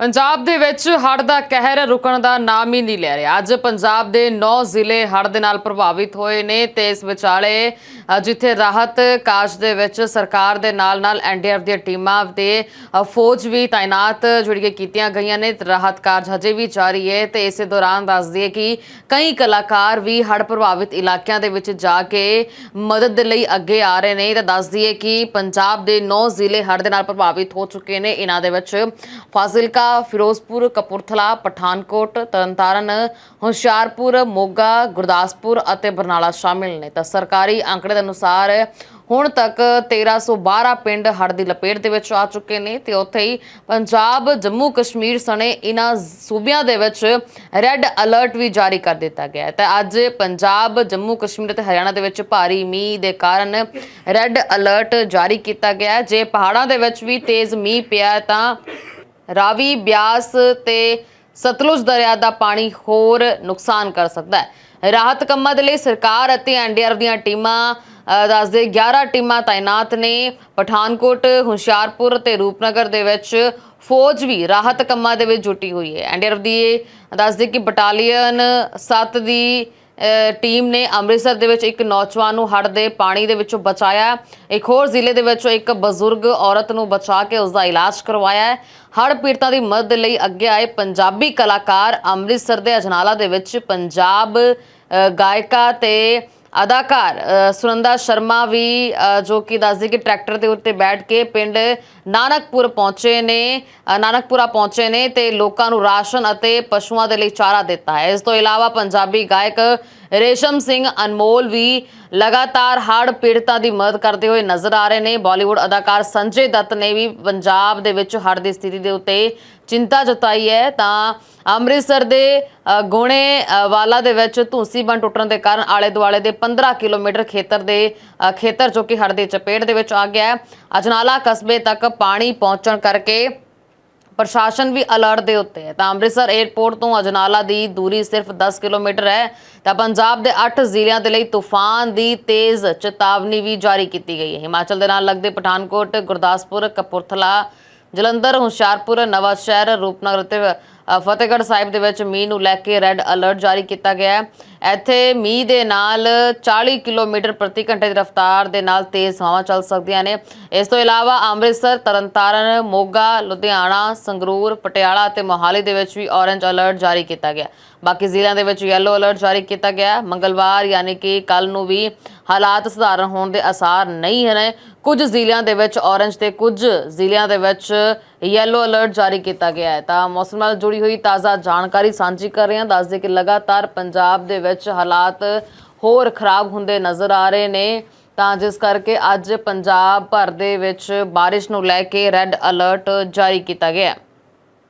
ਪੰਜਾਬ ਦੇ ਵਿੱਚ ਹੜ੍ਹ ਦਾ ਕਹਿਰ ਰੁਕਣ ਦਾ ਨਾਮ ਹੀ ਨਹੀਂ ਲੈ ਰਿਹਾ। ਅੱਜ ਪੰਜਾਬ ਦੇ 9 ਜ਼ਿਲ੍ਹੇ ਹੜ੍ਹ ਦੇ ਨਾਲ ਪ੍ਰਭਾਵਿਤ ਹੋਏ ਨੇ ਤੇ ਇਸ ਵਿਚਾਲੇ ਜਿੱਥੇ ਰਾਹਤ ਕਾਜ ਦੇ ਵਿੱਚ ਸਰਕਾਰ ਦੇ ਨਾਲ ਨਾਲ ਐਨਡੀਆਰਐਫ ਦੀਆਂ ਟੀਮਾਂ ਤੇ ਫੌਜ ਵੀ ਤਾਇਨਾਤ ਜਿਹੜੀਆਂ ਕੀਤੀਆਂ ਗਈਆਂ ਨੇ, ਰਾਹਤ ਕਾਰਜ ਹਜੇ ਵੀ ਜਾਰੀ ਹੈ ਤੇ ਇਸੇ ਦੌਰਾਨ ਦੱਸ ਦਈਏ ਕਿ ਕਈ ਕਲਾਕਾਰ ਵੀ ਹੜ੍ਹ ਪ੍ਰਭਾਵਿਤ ਇਲਾਕਿਆਂ ਦੇ ਵਿੱਚ ਜਾ ਕੇ ਮਦਦ ਦੇ ਲਈ ਅੱਗੇ ਆ ਰਹੇ ਨੇ। ਤਾਂ ਦੱਸ ਦਈਏ ਕਿ ਪੰਜਾਬ ਦੇ 9 ਜ਼ਿਲ੍ਹੇ ਹੜ੍ਹ ਦੇ ਨਾਲ ਪ੍ਰਭਾਵਿਤ ਹੋ ਚੁੱਕੇ ਨੇ। ਇਹਨਾਂ ਦੇ ਵਿੱਚ ਫਾਜ਼ਿਲਕਾ ਫਿਰੋਜ਼ਪੁਰ, ਕਪੂਰਥਲਾ, ਪਠਾਨਕੋਟ, ਤਰਨਤਾਰਨ, ਹੁਸ਼ਿਆਰਪੁਰ, ਮੋਗਾ, ਗੁਰਦਾਸਪੁਰ ਅਤੇ ਬਰਨਾਲਾ ਸ਼ਾਮਿਲ ਨੇ। ਤਾਂ ਸਰਕਾਰੀ ਅੰਕੜੇ ਦੇ ਅਨੁਸਾਰ ਹੁਣ ਤੱਕ 1312 ਪਿੰਡ ਹੜ੍ਹ ਦੀ ਲਪੇਟ ਦੇ ਵਿੱਚ ਆ ਚੁੱਕੇ ਨੇ ਤੇ ਉੱਥੇ ਹੀ ਪੰਜਾਬ, ਜੰਮੂ, ਕਸ਼ਮੀਰ ਸਣੇ ਇਹਨਾਂ ਸੂਬਿਆਂ ਦੇ ਵਿੱਚ ਰੈੱਡ ਅਲਰਟ ਵੀ ਜਾਰੀ ਕਰ ਦਿੱਤਾ ਗਿਆ ਹੈ। ਤਾਂ ਅੱਜ ਪੰਜਾਬ, ਜੰਮੂ, ਕਸ਼ਮੀਰ ਅਤੇ ਹਰਿਆਣਾ ਦੇ ਵਿੱਚ ਭਾਰੀ ਮੀਂਹ ਦੇ ਕਾਰਨ ਰੈੱਡ ਅਲਰਟ ਜਾਰੀ ਕੀਤਾ ਗਿਆ ਹੈ। ਜੇ ਪਹਾੜਾਂ ਦੇ ਵਿੱਚ ਵੀ ਤੇਜ਼ ਮੀਂਹ ਪਿਆ ਤਾਂ ਰਾਵੀ ਬਿਆਸ ਤੇ ਸਤਲੁਜ ਦਰਿਆ ਦਾ ਪਾਣੀ ਹੋਰ ਨੁਕਸਾਨ ਕਰ ਸਕਦਾ ਹੈ। ਰਾਹਤ ਕੰਮਾਂ ਦੇ ਲਈ ਸਰਕਾਰ ਅਤੇ ਐਨਡੀਆਰਐਫ ਦੀਆਂ ਟੀਮਾਂ ਦੱਸਦੇ 11 ਟੀਮਾਂ ਤਾਇਨਾਤ ਨੇ। ਪਠਾਨਕੋਟ, ਹੁਸ਼ਿਆਰਪੁਰ ਤੇ ਰੂਪਨਗਰ ਦੇ ਵਿੱਚ ਫੌਜ ਵੀ ਰਾਹਤ ਕੰਮਾਂ ਦੇ ਵਿੱਚ ਜੁਟੀ ਹੋਈ ਹੈ। ਐਨਡੀਆਰਐਫ ਦੀ ਇਹ ਦੱਸਦੇ ਕਿ ਬਟਾਲੀਅਨ 7 ਦੀ ਟੀਮ ਨੇ ਅੰਮ੍ਰਿਤਸਰ ਦੇ ਵਿੱਚ ਇੱਕ ਨੌਜਵਾਨ ਨੂੰ ਹੜ੍ਹ ਦੇ ਪਾਣੀ ਦੇ ਵਿੱਚੋਂ ਬਚਾਇਆ ਇੱਕ ਹੋਰ ਜ਼ਿਲ੍ਹੇ ਦੇ ਵਿੱਚੋਂ ਇੱਕ ਬਜ਼ੁਰਗ ਔਰਤ ਨੂੰ ਬਚਾ ਕੇ ਉਸ ਦਾ ਇਲਾਜ ਕਰਵਾਇਆ ਹੈ। ਹੜ੍ਹ ਪੀੜਤਾਂ ਦੀ ਮਦਦ ਲਈ ਅੱਗੇ ਆਏ ਪੰਜਾਬੀ ਕਲਾਕਾਰ ਅੰਮ੍ਰਿਤਸਰ ਦੇ ਅਜਨਾਲਾ ਦੇ ਵਿੱਚ ਪੰਜਾਬ ਗਾਇਕਾ ਤੇ ਅਦਾਕਾਰ ਅ, ਸੁਨੰਦਾ ਸ਼ਰਮਾ ਵੀ ਅ, ਜੋ ਕਿ ਦੱਸਦੀ ਕਿ ਟਰੈਕਟਰ ਦੇ ਉੱਤੇ ਬੈਠ ਕੇ ਪਿੰਡ ਨਾਨਕਪੁਰ ਪਹੁੰਚੇ ਨੇ ਨਾਨਕਪੁਰਾ ਪਹੁੰਚੇ ਨੇ ਤੇ ਲੋਕਾਂ ਨੂੰ ਰਾਸ਼ਨ ਅਤੇ ਪਸ਼ੂਆਂ ਦੇ ਲਈ ਚਾਰਾ ਦਿੱਤਾ ਹੈ। ਇਸ ਤੋਂ ਇਲਾਵਾ ਪੰਜਾਬੀ ਗਾਇਕ ਰੇਸ਼ਮ ਸਿੰਘ ਅਨਮੋਲ ਵੀ ਲਗਾਤਾਰ ਹੜ੍ਹ ਪੀੜਤਾਂ ਦੀ ਮਦਦ ਕਰਦੇ ਹੋਏ ਨਜ਼ਰ ਆ ਰਹੇ ਨੇ। ਬਾਲੀਵੁੱਡ ਅਦਾਕਾਰ ਸੰਜੇ ਦੱਤ ਨੇ ਵੀ ਪੰਜਾਬ ਦੇ ਵਿੱਚ ਹੜ੍ਹ ਦੀ ਸਥਿਤੀ ਦੇ ਉੱਤੇ ਚਿੰਤਾ ਜਤਾਈ ਹੈ। ਤਾਂ ਅੰਮ੍ਰਿਤਸਰ ਦੇ ਗੋਣੇ ਵਾਲਾ ਦੇ ਵਿੱਚ ਧੂਸੀ ਬੰਨ ਟੁੱਟਣ ਦੇ ਕਾਰਨ ਆਲੇ ਦੁਆਲੇ ਦੇ 15 ਕਿਲੋਮੀਟਰ ਖੇਤਰ ਦੇ ਖੇਤਰ ਜੋ ਕਿ ਹੜ੍ਹ ਦੀ ਚਪੇਟ ਦੇ ਵਿੱਚ ਆ ਗਿਆ ਹੈ। ਅਜਨਾਲਾ ਕਸਬੇ ਤੱਕ ਪਾਣੀ ਪਹੁੰਚਣ ਕਰਕੇ ਪ੍ਰਸ਼ਾਸਨ ਵੀ ਅਲਰਟ ਦੇ ਉੱਤੇ ਹੈ। ਤਾਂ ਅੰਮ੍ਰਿਤਸਰ 에ਅਰਪੋਰਟ ਤੋਂ ਅਜਨਾਲਾ ਦੀ ਦੂਰੀ ਸਿਰਫ 10 ਕਿਲੋਮੀਟਰ ਹੈ। ਤਾਂ ਪੰਜਾਬ ਦੇ 8 ਜ਼ਿਲ੍ਹਿਆਂ ਦੇ ਲਈ ਤੂਫਾਨ ਦੀ ਤੇਜ਼ ਚੇਤਾਵਨੀ ਵੀ ਜਾਰੀ ਕੀਤੀ ਗਈ ਹੈ। ਹਿਮਾਚਲ ਦੇ ਨਾਲ ਲੱਗਦੇ ਪਠਾਨਕੋਟ, ਗੁਰਦਾਸਪੁਰ, ਕਪੂਰਥਲਾ, ਜਲੰਧਰ, ਹੁਸ਼ਿਆਰਪੁਰ ਨਵਾਂ ਸ਼ਹਿਰ ਰੂਪਨਗਰ ਅਤੇ ਫਤਿਹਗੜ੍ਹ ਸਾਹਿਬ ਦੇ ਵਿੱਚ ਮੀਂਹ ਨੂੰ ਲੈ ਕੇ ਰੈੱਡ ਅਲਰਟ ਜਾਰੀ ਕੀਤਾ ਗਿਆ ਹੈ। ਇੱਥੇ ਮੀਂਹ ਦੇ ਨਾਲ 40 ਕਿਲੋਮੀਟਰ ਪ੍ਰਤੀ ਘੰਟੇ ਦੀ ਰਫ਼ਤਾਰ ਦੇ ਨਾਲ ਤੇਜ਼ ਹਵਾਵਾਂ ਚੱਲ ਸਕਦੀਆਂ ਨੇ। ਇਸ ਤੋਂ ਇਲਾਵਾ ਅੰਮ੍ਰਿਤਸਰ, ਤਰਨਤਾਰਨ, ਮੋਗਾ, ਲੁਧਿਆਣਾ, ਸੰਗਰੂਰ, ਪਟਿਆਲਾ ਅਤੇ ਮੋਹਾਲੀ ਦੇ ਵਿੱਚ ਵੀ ਔਰੇਂਜ ਅਲਰਟ ਜਾਰੀ ਕੀਤਾ ਗਿਆ ਬਾਕੀ ਜ਼ਿਲ੍ਹਿਆਂ ਦੇ ਵਿੱਚ ਯੈਲੋ ਅਲਰਟ ਜਾਰੀ ਕੀਤਾ ਗਿਆ ਮੰਗਲਵਾਰ ਯਾਨੀ ਕਿ ਕੱਲ ਨੂੰ ਵੀ ਹਾਲਾਤ ਸੁਧਾਰਨ ਹੋਣ ਦੇ ਅਸਾਰ ਨਹੀਂ ਹਨ ਕੁਝ ਜ਼ਿਲ੍ਹਿਆਂ ਦੇ ਵਿੱਚ ਔਰੇਂਜ ਤੇ ਕੁਝ ਜ਼ਿਲ੍ਹਿਆਂ ਦੇ ਵਿੱਚ ਯੈਲੋ ਅਲਰਟ ਜਾਰੀ ਕੀਤਾ ਗਿਆ ਹੈ। ਤਾਂ ਮੌਸਮ ਨਾਲ ਜੁੜੀ ਹੋਈ ਤਾਜ਼ਾ ਜਾਣਕਾਰੀ ਸਾਂਝੀ ਕਰ ਰਹੇ ਹਾਂ। ਦੱਸਦੇ ਕਿ ਲਗਾਤਾਰ ਪੰਜਾਬ ਦੇ ਵਿੱਚ ਹਾਲਾਤ ਹੋਰ ਖਰਾਬ ਹੁੰਦੇ ਨਜ਼ਰ ਆ ਰਹੇ ਨੇ। ਤਾਂ ਜਿਸ ਕਰਕੇ ਅੱਜ ਪੰਜਾਬ ਭਰ ਦੇ ਵਿੱਚ ਬਾਰਿਸ਼ ਨੂੰ ਲੈ ਕੇ ਰੈੱਡ ਅਲਰਟ ਜਾਰੀ ਕੀਤਾ ਗਿਆ ਹੈ।